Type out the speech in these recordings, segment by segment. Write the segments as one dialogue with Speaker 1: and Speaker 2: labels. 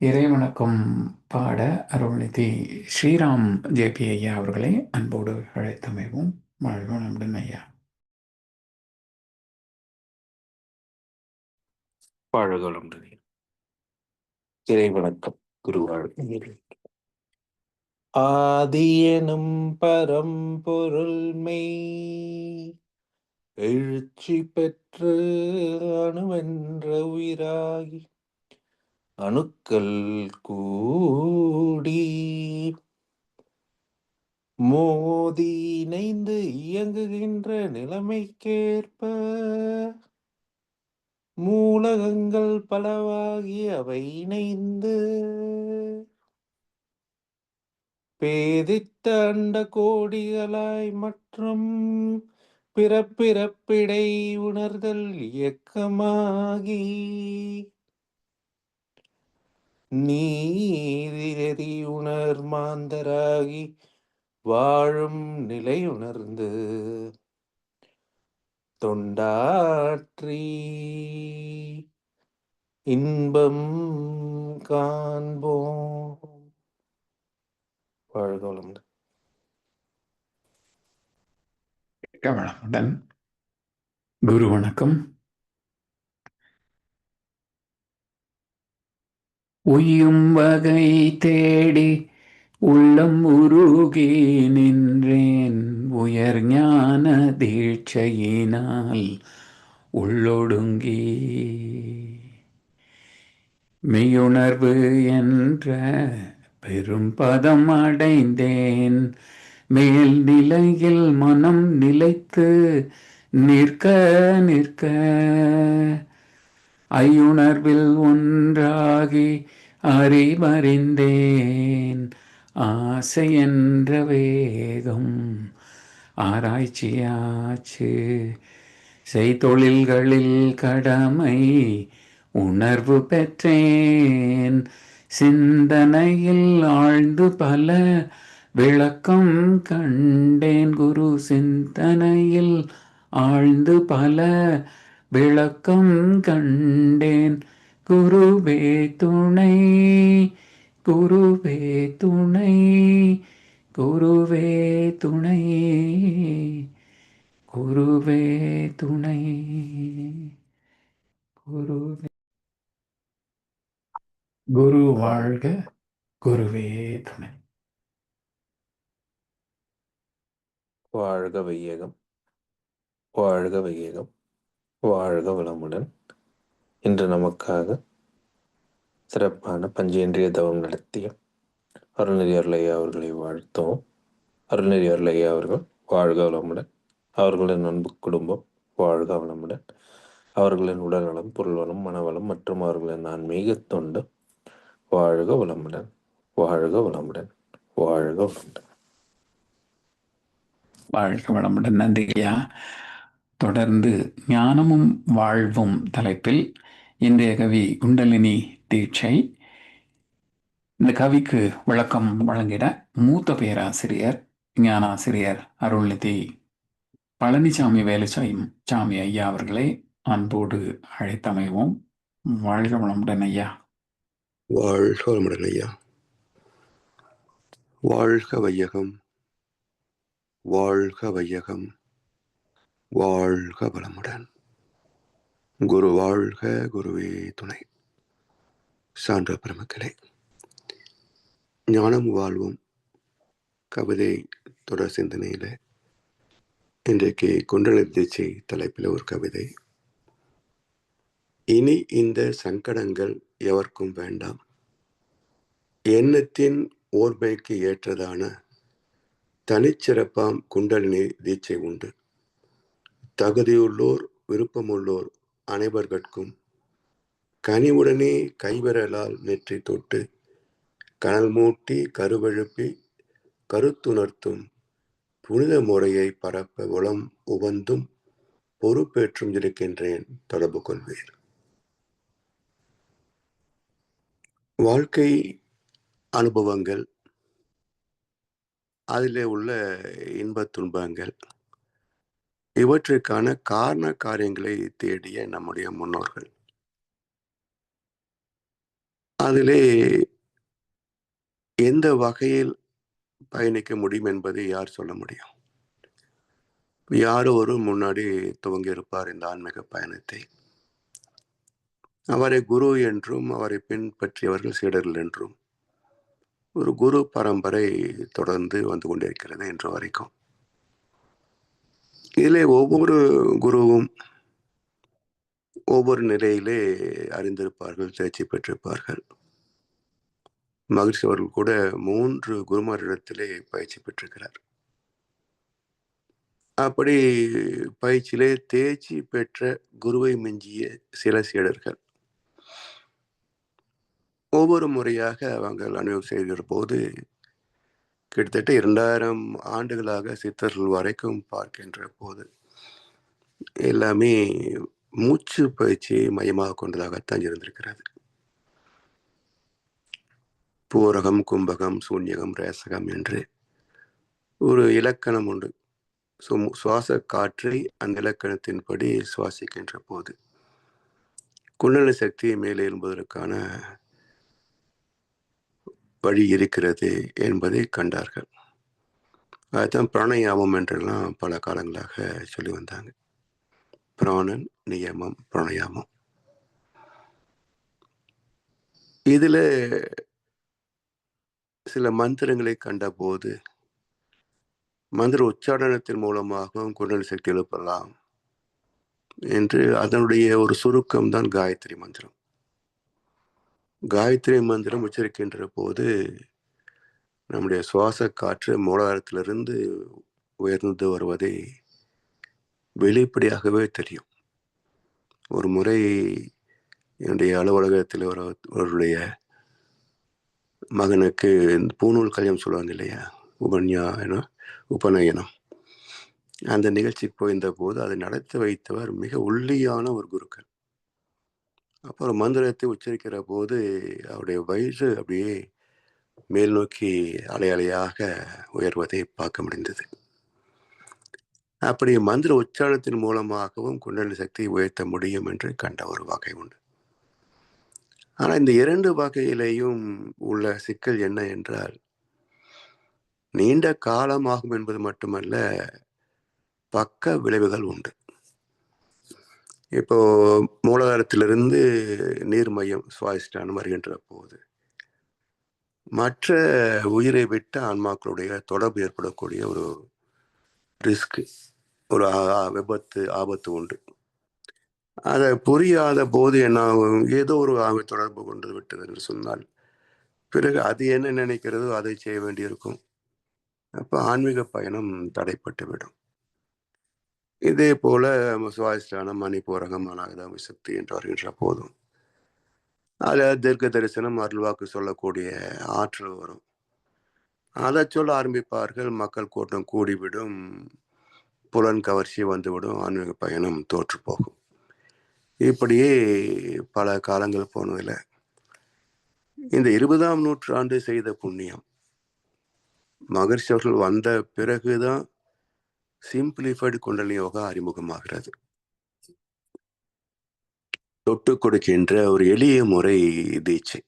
Speaker 1: இறைவணக்கம் பாட அருள்நிதி ஸ்ரீராம் ஜேபி ஐயா அவர்களை அன்போடு அழைத்தமைவும் வாழ்க நம்புடன் ஐயா.
Speaker 2: வாழ்களும் இறை வணக்கம் குருவாழ்க ஆதியனும் பரம்பொருள் மெய் எழுச்சி பெற்று அணுவென்ற உயிராகி அணுக்கள் கூடி மோதி இணைந்து இயங்குகின்ற நிலைமைக்கேற்ப மூலகங்கள் பலவாகி அவை இணைந்து பேதித்த அண்ட கோடிகளாய் மற்றும் பிறப்பிறப்பிடை உணர்தல் இயக்கமாகி நீதி உணர் மாந்தராகி வாழும் நிலை உணர்ந்து தொண்டாற்றி இன்பம் காண்போம். வாழ்கோளம்
Speaker 1: வளமுடன். குரு வணக்கம். உயும் வகை தேடி உள்ளம் உருகி நின்றேன். உயர் ஞான தீட்சையினால் உள்ளொடுங்கி. மெய்யுணர்வு என்ற பெரும் பதம் அடைந்தேன். மேல் நிலையில் மனம் நிலைத்து நிற்க நிற்க ஐயுணர்வில் ஒன்றாகி அறிவறிந்தேன். ஆசை என்ற வேகம் ஆராய்ச்சியாச்சு. செய்தொழில்களில் கடமை உணர்வு பெற்றேன். சிந்தனையில் ஆழ்ந்து பல விளக்கம் கண்டேன். குரு சிந்தனையில் ஆழ்ந்து பல விளக்கம் கண்டேன். குருவே துணை குருவே துணை குருவே துணை குருவே துணை குருவே. குரு வாழ்க குருவே துணை.
Speaker 2: வாழ்க வையகம் வாழ்க வையகம். வாழ்க வளமுடன். இன்று நமக்காக சிறப்பான பஞ்சேந்திரிய தவம் நடத்திய அருள்நெறி அருளையா அவர்களை வாழ்த்தோம் அருள்நெறி அருளையா அவர்கள் வாழ்க வளமுடன். அவர்களின் அன்பு குடும்பம் வாழ்க வளமுடன். அவர்களின் உடல்நலம் பொருள்வளம் மனவளம் மற்றும் அவர்களின் ஆன்மீக தொண்டு வாழ்க வளமுடன். வாழ்க வளமுடன். வாழ்க வளமுடன்.
Speaker 1: வாழ்க வளமுடன். நன்றியா தொடர்ந்து ஞானமும் வாழ்வும் தலைப்பில் இன்றைய கவி குண்டலினி தீட்சை. இந்த கவிக்கு விளக்கம் வழங்கிட மூத்த பேராசிரியர் ஞானாசிரியர் அருள்நிதி பழனிசாமி வேலுசாமி சாமி ஐயா அவர்களை அன்போடு அழைத்தமைவோம். வாழ்க வளமுடன் ஐயா.
Speaker 3: வாழ்க வளமுடன் ஐயா. வாழ்க வையகம். வாழ்க வையகம். வாழ்க வளமுடன். குரு வாழ்க குருவே துணை. சான்ற பெருமக்களே ஞானம் வாழ்வும். கவிதை தொடர் சிந்தனையில் இன்றைக்கு குண்டல தீட்சை தலைப்பில் ஒரு கவிதை. இனி இந்த சங்கடங்கள் எவர்க்கும் வேண்டாம். எண்ணத்தின் ஓர்மைக்கு ஏற்றதான தனிச்சிறப்பாம் குண்டலினி தீட்சை உண்டு. தகுதியுள்ளோர் விருப்பமுள்ளோர் அனைவர்கட்கும் கனிவுடனே கைவிரலால் நெற்றி தொட்டு கனல் மூட்டி கருவெழுப்பி கருத்துணர்த்தும் புனித முறையை பரப்ப உளம் உவந்தும் பொறுப்பேற்றும் இருக்கின்றேன் தொடர்பு கொள்வீர். வாழ்க்கை அனுபவங்கள் அதிலே உள்ள இன்பத் துன்பங்கள் இவற்றுக்கான காரண காரியங்களை தேடிய நம்முடைய முன்னோர்கள். அதிலே எந்த வகையில் பயணிக்க முடியும் என்பதை யார் சொல்ல முடியும்? யாரோ ஒரு முன்னாடி துவங்கி இருப்பார் இந்த ஆன்மீக பயணத்தை. அவரை குரு என்றும் அவரை பின்பற்றியவர்கள் சீடர்கள் என்றும் ஒரு குரு பரம்பரை தொடர்ந்து வந்து கொண்டிருக்கிறது இன்று வரைக்கும். இதிலே ஒவ்வொரு குருவும் ஒவ்வொரு நிலையிலே அறிந்திருப்பார்கள் தேர்ச்சி பெற்றிருப்பார்கள். மகிழ்ச்சி அவர்கள் கூட மூன்று குருமாரிடத்திலே பயிற்சி பெற்றிருக்கிறார். அப்படி பயிற்சியிலே தேர்ச்சி பெற்ற குருவை மிஞ்சிய சில சீடர்கள். ஒவ்வொரு முறையாக அவங்கள் அனுபவம் செய்கிற போது கிட்டத்தட்ட இரண்டாயிரம் ஆண்டுகளாக சித்தர்கள் வரைக்கும் பார்க்கின்ற போது எல்லாமே மூச்சு பயிற்சியை மையமாக கொண்டதாகத்தான் இருந்திருக்கிறது. பூரகம் கும்பகம் சூன்யகம் ரேசகம் என்று ஒரு இலக்கணம் உண்டு. சுவாச காற்றை அந்த இலக்கணத்தின்படி சுவாசிக்கின்ற போது குண்டலி சக்தியை மேலே எழும்புவதற்கான வழி இருக்கிறது என்பதை கண்டார்கள். அதுதான் பிராணயாமம் என்றெல்லாம் பல காலங்களாக சொல்லி வந்தாங்க. பிராணன் நியமம் பிராணயாமம். இதில் சில மந்திரங்களை கண்டபோது மந்திர உச்சாரணத்தின் மூலமாகவும் குண்டல் சக்தி எழுப்பலாம் என்று அதனுடைய ஒரு சுருக்கம் தான் காயத்ரி மந்திரம். காயத்ரி மந்திரம் உச்சரிக்கின்ற போது நம்முடைய சுவாச காற்று மூலாதாரத்திலிருந்து உயர்ந்து வருவதை வெளிப்படையாகவே தெரியும். ஒரு முறை என்னுடைய அலுவலகத்தில் ஒரு அவருடைய மகனுக்கு பூநூல் கல்யாணம் சொல்லுவாங்க இல்லையா? உபன்யாயனம் உபநயனம். அந்த நிகழ்ச்சிக்கு போயிருந்த போது அதை நடத்தி வைத்தவர் மிக உள்ளியான ஒரு குருக்கள். அப்புறம் மந்திரத்தை உச்சரிக்கிற போது அவருடைய வயிறு அப்படியே மேல் நோக்கி அலை அலையாக உயர்வதை பார்க்க முடிந்தது. அப்படி மந்திர உச்சாரணத்தின் மூலமாகவும் குண்டலி சக்தியை உயர்த்த முடியும் என்று கண்ட ஒரு வகை உண்டு. ஆனால் இந்த இரண்டு வகையிலேயும் உள்ள சிக்கல் என்ன என்றால் நீண்ட காலமாகும் என்பது மட்டுமல்ல பக்க விளைவுகள் உண்டு. இப்போ மூலாதாரத்திலிருந்து நீர் மையம் சுவாசிட்டான் வருகின்ற போது மற்ற உயிரை விட்ட ஆன்மாக்களுடைய தொடர்பு ஏற்படக்கூடிய ஒரு ரிஸ்க் ஒரு விபத்து ஆபத்து உண்டு. அதை புரியாத போது என்ன ஏதோ ஒரு ஆமை தொடர்பு கொண்டு விட்டது என்று சொன்னால் பிறகு அது என்ன நினைக்கிறதோ அதை செய்ய வேண்டியிருக்கும். அப்போ ஆன்மீக பயணம் தடைப்பட்டு விடும் இதே போல சுவாதிஷ்டானம் மணிப்பூரகம் அனாகதாமி சக்தி என்று வருகின்ற போதும். அதில் தீர்க்க தரிசனம் அருள்வாக்கு சொல்லக்கூடிய ஆற்றல் வரும். அதை சொல்ல ஆரம்பிப்பார்கள். மக்கள் கூட்டம் கூடிவிடும். புலன் கவர்ச்சி வந்துவிடும். ஆன்மீக பயணம் தோற்று போகும் இப்படியே பல காலங்கள் போனதில் இந்த இருபதாம் நூற்றாண்டு செய்த புண்ணியம். மகர்ஷி அவர்கள் வந்த பிறகுதான் சிம்பிளிஃபைடு குண்டலி யோகா அறிமுகமாகிறது. தொட்டு கொடுக்கின்ற ஒரு எளிய முறை தீட்சை.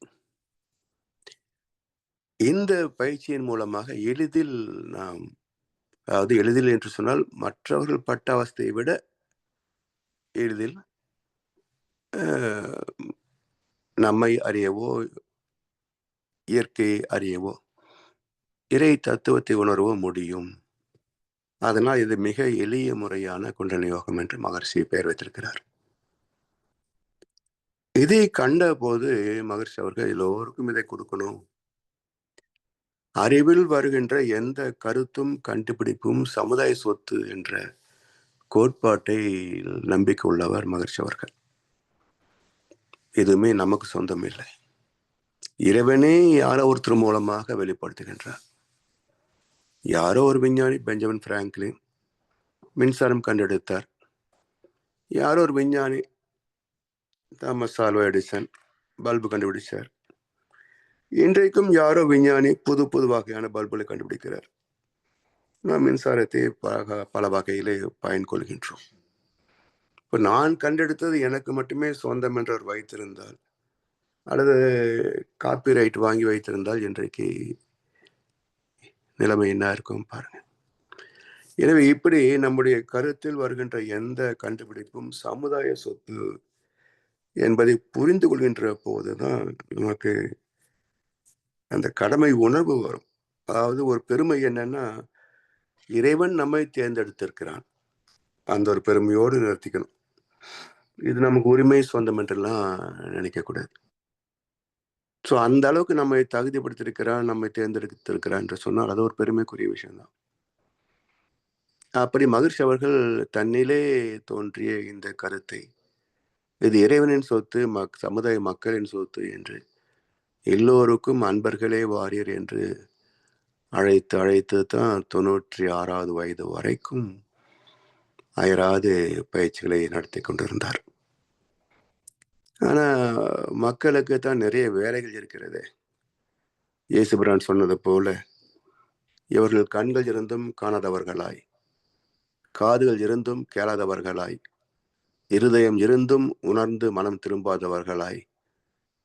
Speaker 3: இந்த பயிற்சியின் மூலமாக எளிதில் நாம் அதாவது எளிதில் என்று சொன்னால் மற்றவர்கள் பட்ட அவஸ்தையை விட எளிதில் நம்மை அறியவோ இயற்கையை அறியவோ இறை தத்துவத்தை உணரவோ முடியும். அதனால் இது மிக எளிய முறையான குண்டலி யோகம் என்று மகர்ஷி பெயர் வைத்திருக்கிறார். இதை கண்ட போது மகர்ஷி அவர்கள் எல்லோருக்கும் இதை கொடுக்கணும். அறிவில் வருகின்ற எந்த கருத்தும் கண்டுபிடிப்பும் சமுதாய சொத்து என்ற கோட்பாட்டை நம்பிக்கை உள்ளவர் மகர்ஷி அவர்கள். எதுவுமே நமக்கு சொந்தம் இல்லை. இறைவனே யாரோ ஒருத்தர் மூலமாக வெளிப்படுத்துகின்றார்? யாரோ ஒரு விஞ்ஞானி பெஞ்சமின் பிராங்க்லின் மின்சாரம் கண்டெடுத்தார். யாரோ ஒரு விஞ்ஞானி தாமஸ் ஆல்வா எடிசன் பல்பு கண்டுபிடிச்சார். இன்றைக்கும் யாரோ விஞ்ஞானி புது புது வகையான பல்புகளை கண்டுபிடிக்கிறார். நாம் மின்சாரத்தை பல பல வகையிலே பயன் கொள்கின்றோம் இப்போ நான் கண்டெடுத்தது எனக்கு மட்டுமே சொந்தம் என்றவர் வைத்திருந்தால் அல்லது காப்பிரைட் வாங்கி வைத்திருந்தால் இன்றைக்கு நிலைமை என்ன இருக்கும் பாருங்க. எனவே இப்படி நம்முடைய கருத்தில் வருகின்ற எந்த கண்டுபிடிப்பும் சமுதாய சொத்து என்பதை புரிந்து கொள்கின்ற போதுதான் நமக்கு அந்த கடமை உணர்வு வரும். அதாவது ஒரு பெருமை என்னன்னா இறைவன் நம்மை தேர்ந்தெடுத்திருக்கிறான். அந்த ஒரு பெருமையோடு நிறுத்திக்கணும். இது நமக்கு உரிமை சொந்தம் என்றெல்லாம் நினைக்கக்கூடாது ஸோ அந்த அளவுக்கு நம்மை தகுதிப்படுத்திருக்கிறார் நம்மை தேர்ந்தெடுத்திருக்கிறான் என்று சொன்னால் அது ஒரு பெருமைக்குரிய விஷயம்தான் அப்படி மகிழ்ச்சி அவர்கள் தன்னிலே தோன்றிய இந்த கருத்தை இது இறைவனின் சொத்து மக் சமுதாய மக்களின் சொத்து என்று எல்லோருக்கும் அன்பர்களே வாரியர் என்று அழைத்து அழைத்து தான் தொண்ணூற்றி ஆறாவது வயது வரைக்கும் அயராது பயிற்சிகளை நடத்தி கொண்டிருந்தார். ஆனா மக்களுக்கு தான் நிறைய வேலைகள் இருக்கிறது. இயேசுபிரான் சொன்னது போல இவர்கள் கண்கள் இருந்தும் காணாதவர்களாய் காதுகள் இருந்தும் கேளாதவர்களாய் இருதயம் இருந்தும் உணர்ந்து மனம் திரும்பாதவர்களாய்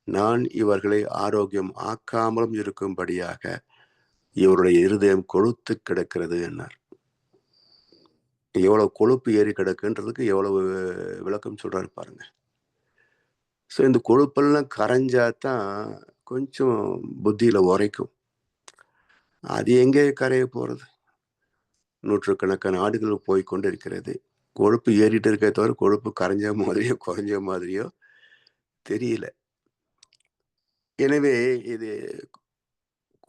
Speaker 3: நான் இவர்களை ஆரோக்கியம் ஆக்காமலும் இருக்கும்படியாக இவருடைய இருதயம் கொழுத்து கிடக்கிறது என்னார் எவ்வளவு கொழுப்பு ஏறி கிடக்குன்றதுக்கு எவ்வளவு விளக்கம் சொல்றாரு பாருங்க. ஸோ இந்த கொழுப்பெல்லாம் கரைஞ்சா தான் கொஞ்சம் புத்தியில் உரைக்கும். அது எங்கே கரைய போகிறது நூற்றுக்கணக்கான ஆடுகள் போய் கொண்டு இருக்கிறது கொழுப்பு ஏறிட்டு இருக்க தவிர கொழுப்பு கரைஞ்ச மாதிரியோ குறைஞ்ச மாதிரியோ தெரியல. எனவே இது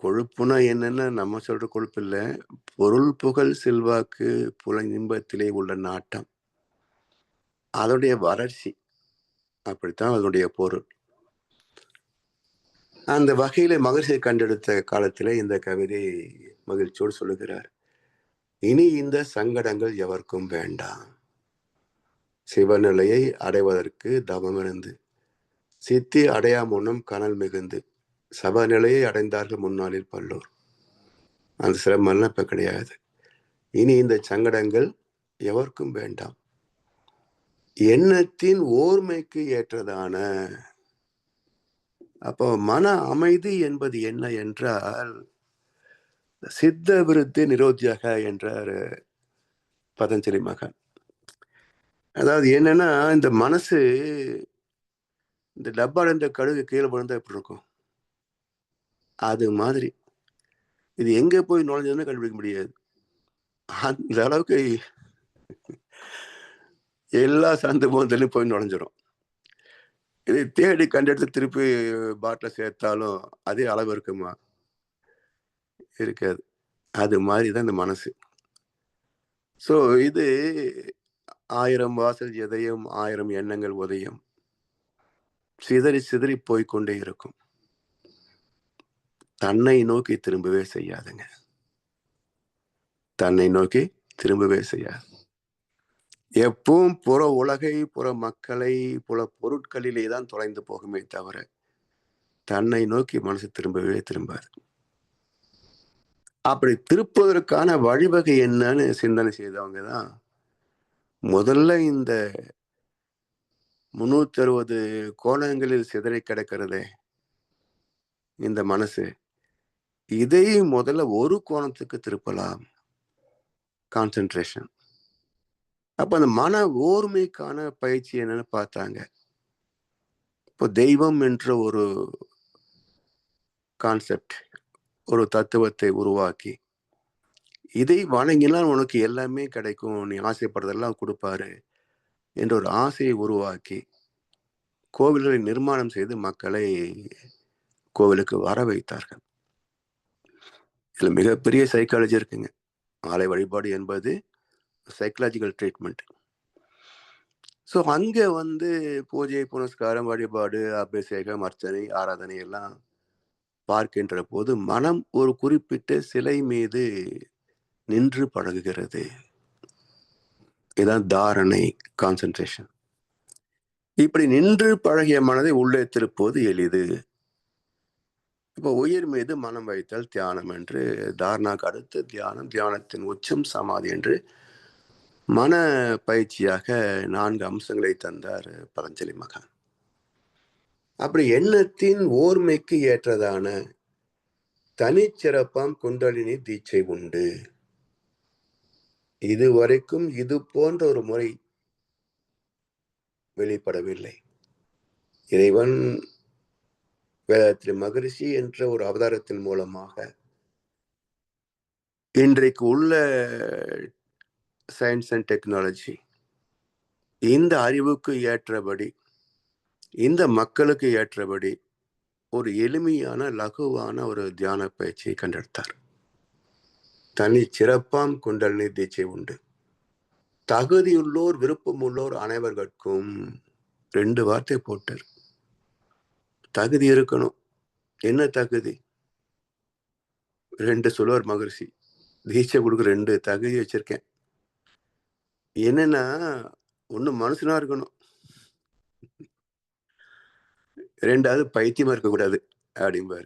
Speaker 3: கொழுப்புனா என்னன்னா நம்ம சொல்ற கொழுப்பு இல்லை. பொருள் புகழ் செல்வாக்கு புல இன்பத்திலே உள்ள நாட்டம். அதோடைய வளர்ச்சி. அப்படித்தான் அதனுடைய பொருள். அந்த வகையில மகிழ்ச்சியை கண்டெடுத்த காலத்திலே இந்த கவிதை மகிழ்ச்சியோடு சொல்லுகிறார் இனி இந்த சங்கடங்கள் எவருக்கும் வேண்டாம். சிவநிலையை அடைவதற்கு தவம் இருந்து சித்தி அடையா முன்னும் கனல் மிகுந்து சபநிலையை அடைந்தார்கள் முன்னாளில் பல்லோர். அந்த சிரமம்லாம் இப்ப கிடையாது. இனி இந்த சங்கடங்கள் எவருக்கும் வேண்டாம். எண்ணத்தின் ஓர்மைக்கு ஏற்றதான. அப்போ மன அமைதி என்பது என்ன என்றால் சித்த விருத்தி நிரோத்தியாக என்றார் பதஞ்சலி மகன். அதாவது என்னன்னா இந்த மனசு இந்த டப்பால இந்த கழுகு கீழே விழுந்தா எப்படி இருக்கும்? அது மாதிரி. இது எங்கே போய் நுழைஞ்சதுன்னு கண்டுபிடிக்க முடியாது. அந்த அளவுக்கு எல்லா சந்து போந்தலையும் போய் நுழைஞ்சிரும். இதை தேடி கண்டெடுத்து திருப்பி பாட்டில் சேர்த்தாலும் அதே அளவு இருக்குமா? இருக்காது. அது மாதிரி தான் இந்த மனசு. ஸோ இது ஆயிரம் வாசல் எதையும் ஆயிரம் எண்ணங்கள் உதயம். சிதறி சிதறி போய்கொண்டே இருக்கும். தன்னை நோக்கி திரும்பவே செய்யாதுங்க. தன்னை நோக்கி திரும்பவே செய்யாது. எப்பவும் புற உலகை புற மக்களை புற பொருட்களிலே தான் தொலைந்து போகுமே தவிர தன்னை நோக்கி மனசு திரும்பவே திரும்பாது. அப்படி திருப்புவதற்கான வழிவகை என்னன்னு சிந்தனை செய்தவங்க தான் முதல்ல இந்த முன்னூத்தி அறுபது கோணங்களில் சிதறி கிடக்கிறதே இந்த மனசு. இதை முதல்ல ஒரு கோணத்துக்கு திருப்பலாம். கான்சென்ட்ரேஷன் அப்ப அந்த மன ஓர்மைக்கான பயிற்சி என்னன்னு பார்த்தாங்க. இப்போ தெய்வம் என்ற ஒரு கான்செப்ட் ஒரு தத்துவத்தை உருவாக்கி இதை வணங்கினால் உனக்கு எல்லாமே கிடைக்கும் நீ ஆசைப்படுறதெல்லாம் கொடுப்பாரு என்ற ஒரு ஆசையை உருவாக்கி கோவில்களை நிர்மாணம் செய்து மக்களை கோவிலுக்கு வர வைத்தார்கள். இதில் மிகப்பெரிய சைக்காலஜி இருக்குங்க. ஆலை வழிபாடு என்பது சைக்கலாஜிக்கல் ட்ரீட்மெண்ட் ஸோ அங்கே வந்து பூஜை புனஸ்காரம் வழிபாடு அபிஷேகம் அர்ச்சனை ஆராதனை எல்லாம் பார்க்கின்ற போது மனம் ஒரு குறிப்பிட்ட சிலை மீது நின்று பழகுகிறது. இதான் தாரணை கான்சென்ட்ரேஷன் இப்படி நின்று பழகிய மனதை உள்ளே திருப்பது எளிது. இப்போ உயிர் மீது மனம் வைத்தல் தியானம் என்று தாரணாக்கு அடுத்து தியானம் தியானத்தின் உச்சம் சமாதி என்று மன பயிற்சியாக நான்கு அம்சங்களை தந்தார் பதஞ்சலி மகான். அப்படி எண்ணத்தின் ஓர்மைக்கு ஏற்றதான தனிச்சிறப்பாம் குண்டலினி தீட்சை உண்டு. இதுவரைக்கும் இது போன்ற ஒரு முறை வெளிப்படவில்லை. இறைவன் வேதத்தில் மகரிஷி என்ற ஒரு அவதாரத்தின் மூலமாக இன்றைக்கு உள்ள சயின்ஸ் அண்ட் டெக்னாலஜி இந்த அறிவுக்கு ஏற்றபடி இந்த மக்களுக்கு ஏற்றபடி ஒரு எளிமையான லகுவான ஒரு தியான பயிற்சியை கண்டெடுத்தார். தனி சிறப்பாம் குண்டலினி தீட்சை உண்டு. தகுதியுள்ளோர் விருப்பமுள்ளோர் அனைவர்கட்கும் ரெண்டு வார்த்தை போட்டார். தகுதி இருக்கணும். என்ன தகுதி? ரெண்டு சொல்லுவார் மகிழ்ச்சி தீட்சை கொடுக்க ரெண்டு தகுதி வச்சிருக்கேன். என்னன்னா ஒண்ணு மனுஷனா இருக்கணும். ரெண்டாவது பைத்தியமா இருக்கக்கூடாது அப்படிம்பாரு.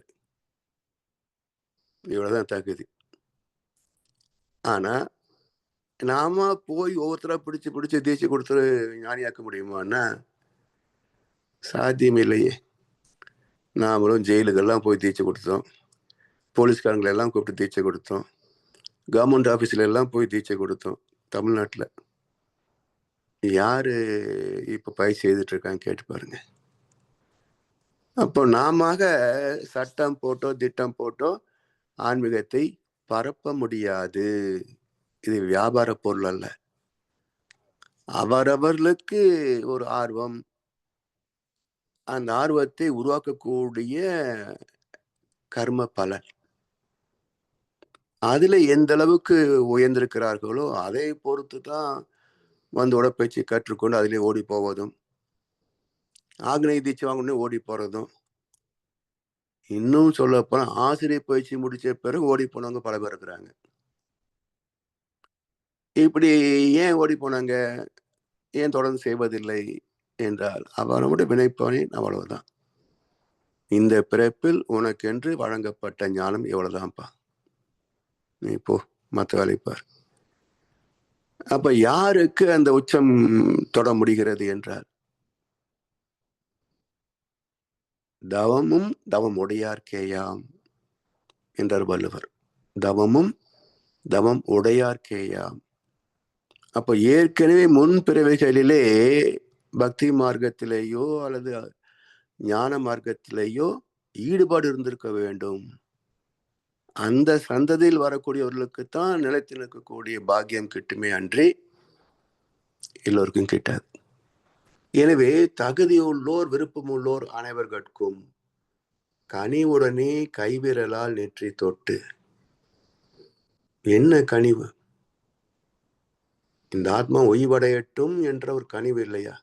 Speaker 3: இவ்வளவுதான் தகுதி. ஆனா நாம போய் ஒவ்வொருத்தரா பிடிச்சு பிடிச்சு தீட்சை கொடுத்து ஞானியாக்க முடியுமான்னா சாத்தியம் இல்லையே. நாமளும் ஜெயிலுக்கெல்லாம் போய் தீட்சை கொடுத்தோம். போலீஸ்காரங்களெல்லாம் கூப்பிட்டு தீட்சை கொடுத்தோம். கவர்மெண்ட் ஆஃபீஸில் எல்லாம் போய் தீட்சை கொடுத்தோம் தமிழ்நாட்டில். யாரு இப்போ பயிற்சி செய்துட்டு இருக்காங்க கேட்டு பாருங்க. அப்போ நாம சட்டம் போட்டோ திட்டம் போட்டோ ஆன்மீகத்தை பரப்ப முடியாது. இது வியாபார பொருள் அல்ல. அவரவர்களுக்கு ஒரு ஆர்வம். அந்த ஆர்வத்தை உருவாக்கக்கூடிய கர்ம பலன். அதுல எந்த அளவுக்கு உயர்ந்திருக்கிறார்களோ அதை பொறுத்து தான் வந்து உடற்பயிற்சி கற்றுக்கொண்டு அதிலே ஓடி போவதும் ஆக்னேய தீட்சை வாங்கினே ஓடி போகிறதும் இன்னும் சொல்ல போனால் ஆசிரியர் பயிற்சி முடித்த பிறகு ஓடி போனவங்க பல பேர் இருக்கிறாங்க. இப்படி ஏன் ஓடி போனாங்க? ஏன் தொடர்ந்து செய்வதில்லை என்றால் அவனுடைய வினைப்பவனின் அவ்வளவுதான். இந்த பிறப்பில் உனக்கென்று வழங்கப்பட்ட ஞானம் எவ்வளவுதான்ப்பா? நீ போ மற்ற வேலைப்பார் அப்ப யாருக்கு அந்த உச்சம் தொட முடிகிறது என்றால் தவமும் தவம் உடையார்க்கேயாம் என்றார் வள்ளுவர். தவமும் தவம் உடையார்க்கேயாம் அப்ப ஏற்கனவே முன் பிறவைகளிலே பக்தி மார்க்கத்திலேயோ அல்லது ஞான மார்க்கத்திலேயோ ஈடுபாடு இருந்திருக்க வேண்டும். அந்த சந்ததியில் வரக்கூடியவர்களுக்கு தான் நிலைத்து நிற்கக்கூடிய பாக்கியம் கிட்டுமே அன்றி எல்லோருக்கும் கிட்டாது. எனவே தகுதியுள்ளோர் விருப்பமுள்ளோர் அனைவர்கட்கும் கனிவுடனே கைவிரலால் நெற்றி தொட்டு என்ன கனிவு? இந்த ஆத்மா ஒய்வடையட்டும் என்ற ஒரு கனிவு இல்லையா?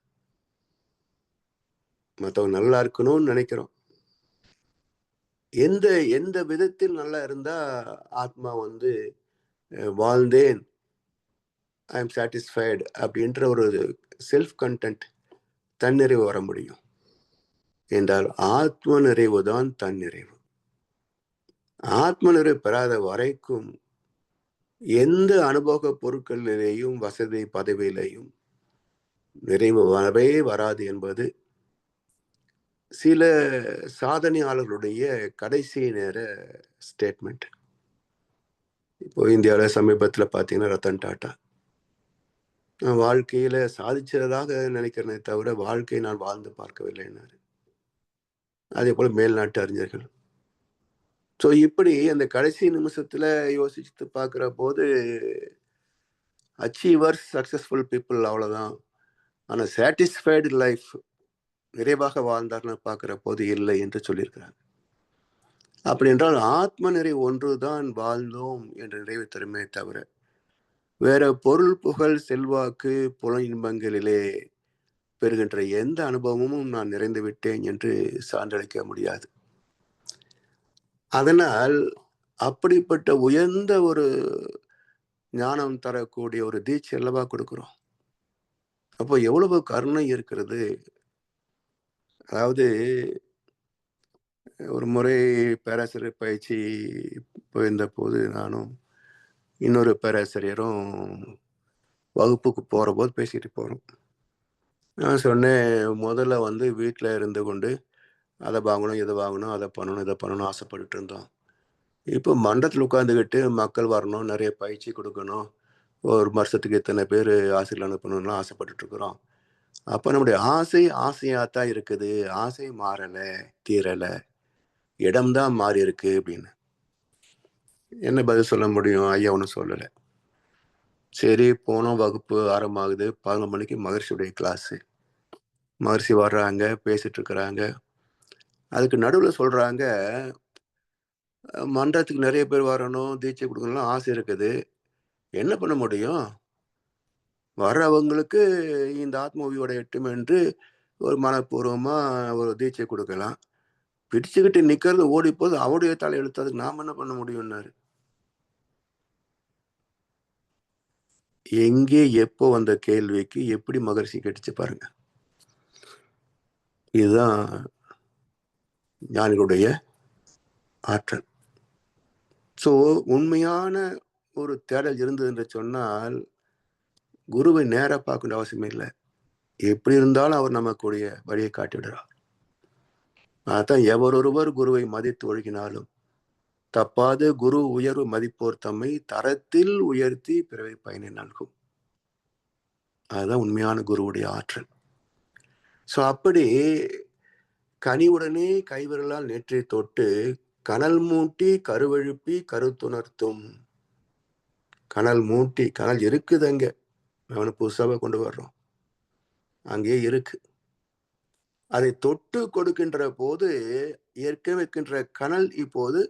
Speaker 3: மற்றவங்க நல்லா இருக்கணும்னு நினைக்கிறோம். எந்த எந்த விதத்தில் நல்லா இருந்தா ஆத்மா வந்து வாழ்ந்தேன். ஐ எம் சாட்டிஸ்ஃபைடு அப்படின்ற ஒரு செல்ஃப் கண்டென்ட் தன்னிறைவு வர முடியும். என்றால் ஆத்ம நிறைவு தான் தன்னிறைவு. ஆத்ம நிறைவு பெறாத வரைக்கும் எந்த அனுபவ பொருட்களிலேயும் வசதி பதவியிலையும் நிறைவு வரவே வராது என்பது சில சாதனையாளர்களுடைய கடைசி நேர ஸ்டேட்மெண்ட் இப்போ இந்தியாவில் சமீபத்தில் பார்த்தீங்கன்னா ரத்தன் டாட்டா. நான் வாழ்க்கையில் சாதிச்சதாக நினைக்கிறேனே தவிர வாழ்க்கையை நான் வாழ்ந்து பார்க்கவில்லைன்னாரு. அதே போல் மேல்நாட்டு அறிஞர்கள். ஸோ இப்படி அந்த கடைசி நிமிஷத்தில் யோசிச்சு பார்க்குற போது அச்சீவர்ஸ் சக்ஸஸ்ஃபுல் பீப்புள் அவ்வளோதான் ஆனால் சாட்டிஸ்ஃபைடு லைஃப் நிறைவாக வாழ்ந்தார்னு பார்க்குற போது இல்லை என்று சொல்லியிருக்கிறாங்க அப்படி என்றால் ஆத்ம நிறை ஒன்றுதான் வாழ்ந்தோம் என்ற நிறைவு தருமே தவிர வேற பொருள் புகழ் செல்வாக்கு புல இன்பங்களிலே பெறுகின்ற எந்த அனுபவமும் நான் நிறைந்து விட்டேன் என்று சான்றளிக்க முடியாது. அதனால் அப்படிப்பட்ட உயர்ந்த ஒரு ஞானம் தரக்கூடிய ஒரு தீட்சை அல்லவா கொடுக்குறோம்? அப்போ எவ்வளவு கருணை இருக்கிறது? அதாவது ஒரு முறை பேராசிரியர் பயிற்சி போயிருந்த போது நானும் இன்னொரு பேராசிரியரும் வகுப்புக்கு போகிற போது பேசிட்டு போகிறோம் நான் சொன்னேன் முதல்ல வந்து வீட்டில் இருந்து கொண்டு அதை வாங்கணும் இதை வாங்கணும் அதை பண்ணணும் இதை பண்ணணும் ஆசைப்பட்டுட்டு இருந்தோம். இப்போ மண்டலத்தில் உட்காந்துக்கிட்டு மக்கள் வரணும் நிறைய பயிற்சி கொடுக்கணும். ஒரு வருஷத்துக்கு இத்தனை பேர் ஆசிரியர் அனுப்பணும்லாம் ஆசைப்பட்டுட்டு இருக்கிறோம். அப்போ நம்முடைய ஆசை ஆசையாக தான் இருக்குது. ஆசை மாறலை தீரலை. இடம்தான் மாறி இருக்கு அப்படின்னு. என்ன பதில் சொல்ல முடியும்? ஐயா ஒன்றும் சொல்லலை. சரி போனோம். வகுப்பு ஆரம்பமாகுது. பதினொரு மணிக்கு மகர்ஷியுடைய கிளாஸு மகர்ஷி வர்றாங்க பேசிட்டு இருக்கிறாங்க. அதுக்கு நடுவில் சொல்கிறாங்க மன்றத்துக்கு நிறைய பேர் வரணும் தீட்சை கொடுக்கணும்லாம் ஆசை இருக்குது. என்ன பண்ண முடியும்? வர்றவங்களுக்கு இந்த ஆத்மவியோட எட்டும் என்று ஒரு மனப்பூர்வமாக ஒரு தீட்சை கொடுக்கலாம். பிடிச்சுக்கிட்டு நிற்கிறது ஓடி போது அவருடைய தலை எழுத்ததுக்கு நாம் என்ன பண்ண முடியும்னாரு? எங்கே எப்போ வந்த கேள்விக்கு எப்படி மகர்ஷி கடிச்சு பாருங்க. இதுதான் ஞானிகளுடைய ஆற்றல். ஸோ உண்மையான ஒரு தேடல் இருந்தது என்று சொன்னால் குருவை நேராக பார்க்கணும் அவசியமே இல்லை. எப்படி இருந்தாலும் அவர் நமக்குடைய வழியை காட்டி விடுறார் அதான் எவரொருவர் குருவை மதித்து ஒழுகினாலும் தப்பாது குரு உயர்வு மதிப்போர் தம்மை தரத்தில் உயர்த்தி பிறவை பயனை நல்கும். அதுதான் உண்மையான குருவுடைய ஆற்றல். ஸோ அப்படி கனிவுடனே கைவிரலால் நேற்றை தொட்டு கனல் மூட்டி கருவெழுப்பி கருத்துணர்த்தும். கனல் மூட்டி கனல் இருக்குதுங்க. அவனை புதுசாக கொண்டு வர்றோம். அங்கேயே இருக்கு. அதை தொட்டு கொடுக்கின்ற போது ஏற்கனவே இருக்கின்ற கனல் இப்போது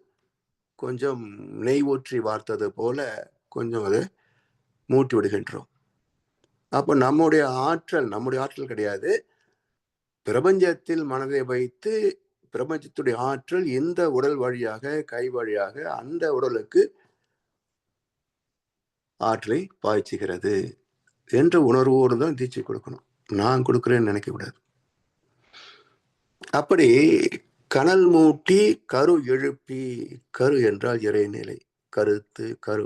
Speaker 3: கொஞ்சம் நெய் ஊற்றி வார்த்தது போல கொஞ்சம் அதை மூட்டி விடுகின்றோம். அப்போ நம்முடைய ஆற்றல் நம்முடைய ஆற்றல் கிடையாது. பிரபஞ்சத்தில் மனதை வைத்து பிரபஞ்சத்துடைய ஆற்றல் இந்த உடல் வழியாக கை வழியாக அந்த உடலுக்கு ஆற்றலை பாய்ச்சுகிறது. என்ற உணர்வோடு தான் தீட்சை கொடுக்கணும். நான் கொடுக்குறேன்னு நினைக்கக்கூடாது அப்படி கனல் மூட்டி கரு எழுப்பி கரு என்றால் இறைநிலை கருத்து கரு.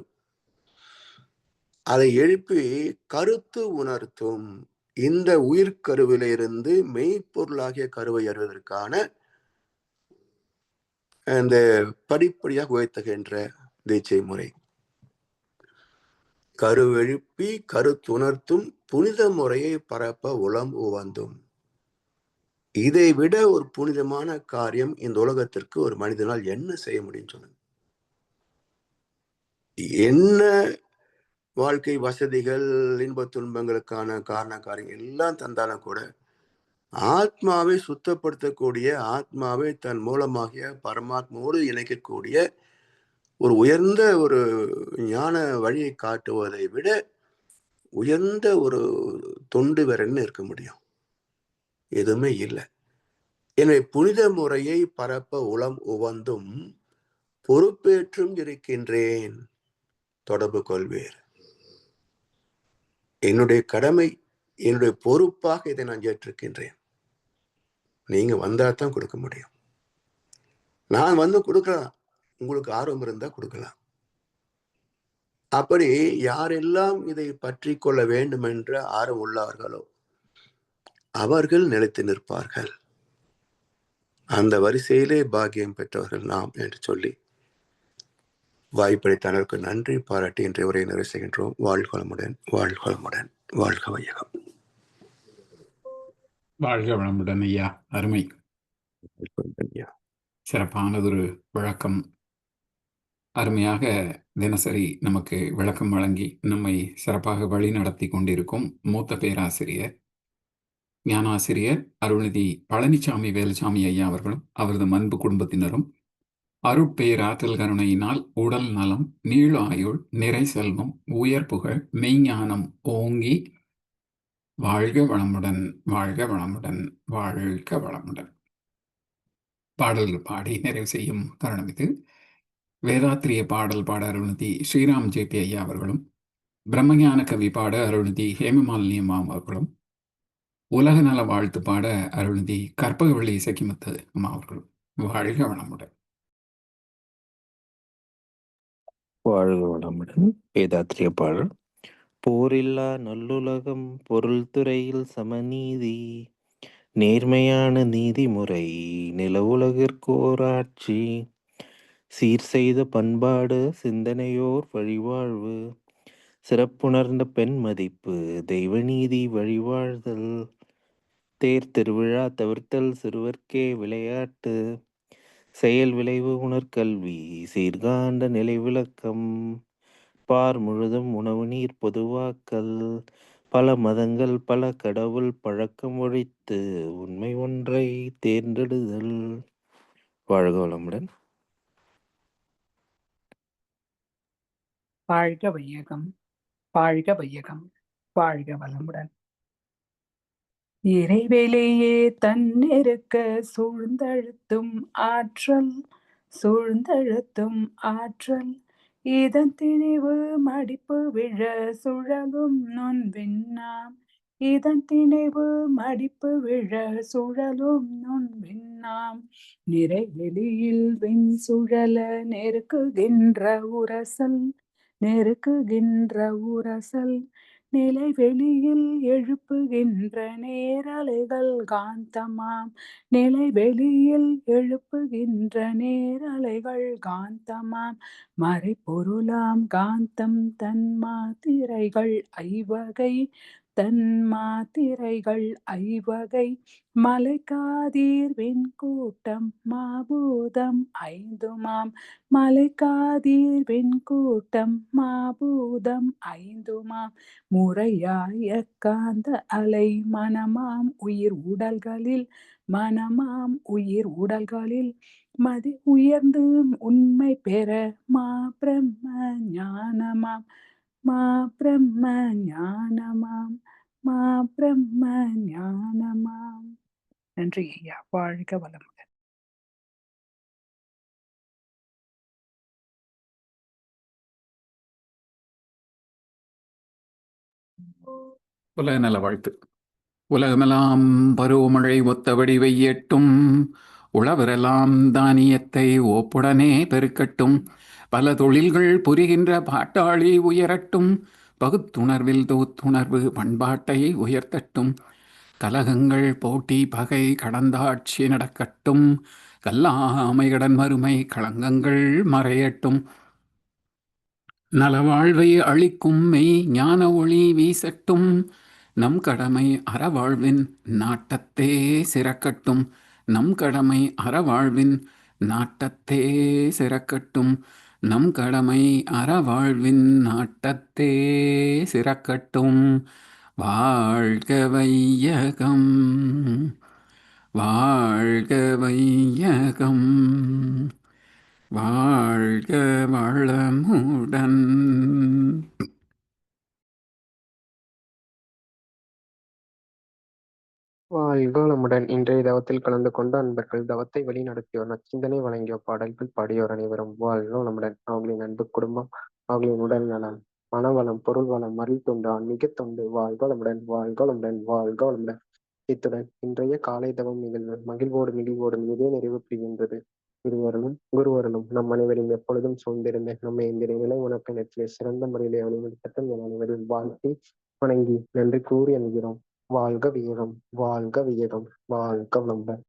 Speaker 3: அதை எழுப்பி கருத்து உணர்த்தும் இந்த உயிர்கருவிலிருந்து மெய்ப்பொருளாகிய கருவை அறிவதற்கான அந்த படிப்படியாக உயர்த்துகின்ற தீட்சை முறை. கருவெழுப்பி கருத்துணர்த்தும் புனித முறையை பரப்ப உளம் உவந்தும். இதை விட ஒரு புனிதமான காரியம் இந்த உலகத்திற்கு ஒரு மனிதனால் என்ன செய்ய முடியும் சொல்லுங்க. என்ன வாழ்க்கை வசதிகள் இன்ப துன்பங்களுக்கான காரண காரியங்கள் எல்லாம் தந்தாலும் கூட ஆத்மாவை சுத்தப்படுத்தக்கூடிய ஆத்மாவை தன் மூலமாகிய பரமாத்மாவோடு இணைக்கக்கூடிய ஒரு உயர்ந்த ஒரு ஞான வழியை காட்டுவதை விட உயர்ந்த ஒரு தொண்டு வேற என்ன இருக்க முடியும்? எதுவுமே இல்லை. எனவே புனித முறையை பரப்ப உளம் உவந்தும் பொறுப்பேற்றும் இருக்கின்றேன். தொடர்பு கொள்வேர். என்னுடைய கடமை என்னுடைய பொறுப்பாக இதை நான் ஏற்றிருக்கின்றேன். நீங்க வந்தா தான் கொடுக்க முடியும். நான் வந்து கொடுக்கலாம். உங்களுக்கு ஆர்வம் இருந்தா கொடுக்கலாம். அப்படி யாரெல்லாம் இதை பற்றி கொள்ள வேண்டும் என்ற ஆர்வம் உள்ளார்களோ அவர்கள் நிலைத்து நிற்பார்கள். அந்த வரிசையிலே பாக்கியம் பெற்றவர்கள் நாம் என்று சொல்லி வாய்ப்பளித்தனருக்கு நன்றி. பாராட்டி இன்றைய உரையை நிறைவு செய்கின்றோம். வாழ்வளமுடன் வாழ்வளமுடன் வாழ்க வையகம்.
Speaker 1: வாழ்க வளமுடன் ஐயா. அருமை. சிறப்பானதொரு விளக்கம் அருமையாக தினசரி நமக்கு விளக்கம் வழங்கி நம்மை சிறப்பாக வழி நடத்தி கொண்டிருக்கும் மூத்த பேராசிரியர் ஞானாசிரியர் அருள்நிதி பழனிசாமி வேலுசாமி ஐயா அவர்களும் அவரது அன்பு குடும்பத்தினரும் அருட்பேராற்றல் கருணையினால் உடல் நலம் நீள ஆயுள் நிறை செல்வம் உயர் புகழ் மெய்ஞானம் ஓங்கி வாழ்க வளமுடன் வாழ்க வளமுடன் வாழ்க வளமுடன். பாடல்கள் பாடி நிறைவு செய்யும் தருணம் இது. வேதாத்திரிய பாடல் பாட அருள்நிதி ஸ்ரீராம் ஜேபி ஐயா அவர்களும் பிரம்மஞான கவி பாட அருள்நிதி ஹேமமாலினி அம்மா அவர்களும் உலக நல வாழ்த்து பாட அருள்நிதி கற்பகவள்ளி இசக்கிமுத்து அம்மா அவர்களும். வாழ்க வளமுடன்.
Speaker 2: வாழ்க வளமுடன். வேதாத்திரிய பாடல். போரில்லா நல்லுலகம் பொருள் துறையில் சமநீதி நேர்மையான நீதிமுறை நில உலகிற்கோராட்சி சீர் செய்த பண்பாடு சிந்தனையோர் வழிவாழ்வு சிறப்புணர்ந்த பெண் மதிப்பு தெய்வநீதி வழிவாழ்தல் தேர் திருவிழா தவிர்த்தல் சிறுவர்க்கே விளையாட்டு செயல் விளைவு உணர்கல்வி சீர்காண்ட நிலை விளக்கம் பார் முழுதும் உணவு நீர் பொதுவாக்கல் பல மதங்கள் பல கடவுள் பழக்கம் ஒழித்து உண்மை ஒன்றை தேர்ந்தெடுதல். வாழ்க வளமுடன்.
Speaker 4: வாழ்க வையகம் வாழ்க வையகம் வாழ்க வளமுடன். இறைவெளியே தன்னிருக்க சூழ்ந்தழுத்தும் ஆற்றல் சூழ்ந்தழுத்தும் ஆற்றல். இதன் திணிவு மடிப்பு விழ சுழலும் நுண் விண்ணாம் இதன் திணைவு மடிப்பு விழ சுழலும் நுண் விண்ணாம் நிறை வெளியில் விண் சுழல நெருக்குகின்ற உரசல் நெருக்குகின்ற உரசல் நிலை வெளியில் எழுப்புகின்ற நேரலைகள் காந்தமாம். நிலை வெளியில் எழுப்புகின்ற நேரலைகள் காந்தமாம். மறைப்பொருளாம் காந்தம் தன் மாத்திரைகள் ஐவகை தன் மாத்திரைகள் ஐவகை. மலைக்காதீர் வெண்கூட்டம் மாபூதம் ஐந்துமாம். மலைக்காதீர் வெண்கூட்டம் மாபூதம் ஐந்துமாம். முறையாய காந்த அலை மனமாம் உயிர் உடல்களில். மனமாம் உயிர் உடல்களில். மதி உயர்ந்து உண்மை பெற மா பிரம்ம ஞானமாம். மா பிரம்ம ஞானமாம். பிரம்ம ஞானமாம் நன்றி ஐயா. வாழ்க வளமுடன்.
Speaker 1: உலக நல வாழ்த்து. உலகமெல்லாம் பருவமழை ஒத்தபடி வெய்யட்டும். உழவரெல்லாம் தானியத்தை ஒப்புடனே பெருக்கட்டும். பல தொழில்கள் புரிகின்ற பாட்டாளி உயரட்டும். பகுத்துணர்வில் தோத்துணர்வு பண்பாட்டை உயர்த்தட்டும். கலகங்கள் போட்டி பகை கடந்தாட்சி நடக்கட்டும். கல்லாமைகடன் மறுமை களங்கங்கள் மறையட்டும். நலவாழ்வை அழிக்கும் மெய் ஞான ஒளி வீசட்டும். நம் கடமை அறவாழ்வின் நாட்டத்தே சிறக்கட்டும். நம் கடமை அறவாழ்வின் நாட்டத்தே சிறக்கட்டும். நம் கடமை அறவாழ்வின் நாட்டத்தே சிறக்கட்டும். வாழ்க வையகம். வாழ்க வையகம். வாழ்க வளமுடன்.
Speaker 5: வாழ்க வளமுடன் இன்றைய தவத்தில் கலந்து கொண்ட அன்பர்கள் தவத்தை வழி நடத்தியோர் நச்சிந்தனை வழங்கிய பாடல்கள் பாடியோர் அனைவரும் வாழ்க வளமுடன் அவர்களின் அன்பு குடும்பம் அவர்களின் உடல் நலம் மனவளம் பொருள் வளம் மருள் தொண்டு ஆன்மீக தொண்டு வாழ்க வளமுடன் வாழ்க வளமுடன் வாழ்க வளமுடன் இத்துடன் இன்றைய காலை தவம் நிகழ்வு மகிழ்வோடு மிகிழ்வோடும் இதே நிறைவு பெறுகின்றது. இருவர்களும் குருவர்களும் நம் அனைவரின் எப்பொழுதும் சூழ்ந்திருந்த நம்மை இந்த நிலை உணக்க சிறந்த முறையிலே அனுமதிக்கட்டும் என அனைவரும் வாழ்த்தி வணங்கி நன்றி கூறி அணுகிறோம். வாழ்க வீரம் வாழ்க வீரம் வாழ்க வளமுடன்